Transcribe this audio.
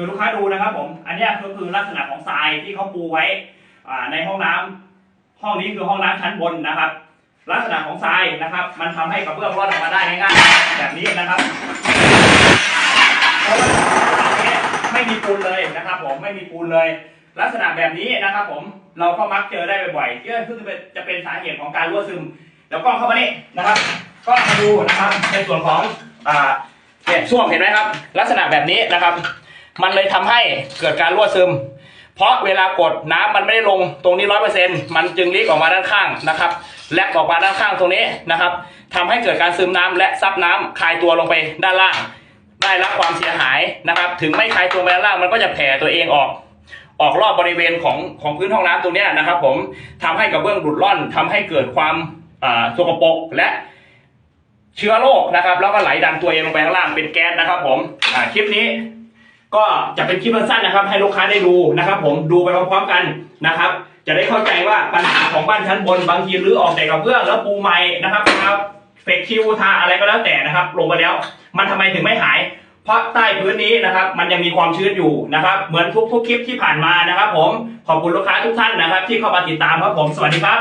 คือลูกค้าดูนะครับผม อันนี้ก็คือลักษณะของทรายที่เขาปูไว้ในห้องน้ำห้องนี้คือห้องน้ำชั้นบนนะครับ ลักษณะของทรายนะครับ มันทำให้กระเบื้องร่อนออกมาได้ง่ายๆแบบนี้นะครับเพราะว่าไม่มีปูนเลยนะครับ ผมไม่มีปูนเลย ลักษณะแบบนี้นะครับ ผมเราก็มักเจอได้บ่อยๆที่คือจะเป็นสาเหตุของการรั่วซึมแล้วก็เข้ามานี่นะครับ ก็มาดูนะครับในส่วนของอ่าเนี่ยส้วมเห็นไหมครับ ลักษณะแบบนี้นะครับ มันเลยทำให้เกิดการรั่วซึม เพราะเวลากดน้ำมันไม่ได้ลงตรงนี้ร้อยเปอร์เซ็นต์มันจึงลีกออกมาด้านข้างนะครับ แลกออกมาด้านข้างตรงนี้นะครับทำให้เกิดการซึมน้ำและซับน้ำคลายตัวลงไปด้านล่าง ได้รับความเสียหายนะครับ ถึงไม่คลายตัวไปด้านล่างมันก็จะแผ่ตัวเองออกออกรอบบริเวณของของพื้นห้องน้ำตรงนี้นะครับ ผมทำให้กระเบื้องดุดร่อนทำให้เกิดความอ่าสกปรกและเชื้อโรคนะครับ แล้วก็ไหลดันตัวเองลงไปข้างล่างเป็นแก๊สนะครับ ผมคลิปนี้ ก็จะเป็นคลิปสั้นๆนะครับ ให้ลูกค้าได้ดูนะครับ ผมดูไปพร้อมๆกันนะครับ จะได้เข้าใจว่าปัญหาของบ้านชั้นบนบางทีรื้อออกแต่กระเบื้องแล้วปูใหม่นะครับนะครับเฟกคิวทาอะไรก็แล้วแต่นะครับ ลงไปแล้ว มันทำไมถึงไม่หาย เพราะใต้พื้นนี้นะครับ มันยังมีความชื้นอยู่นะครับ เหมือนทุกๆคลิปที่ผ่านมานะครับ ผมขอบคุณลูกค้าทุกท่านนะครับ ที่เข้ามาติดตามครับผมสวัสดีครับ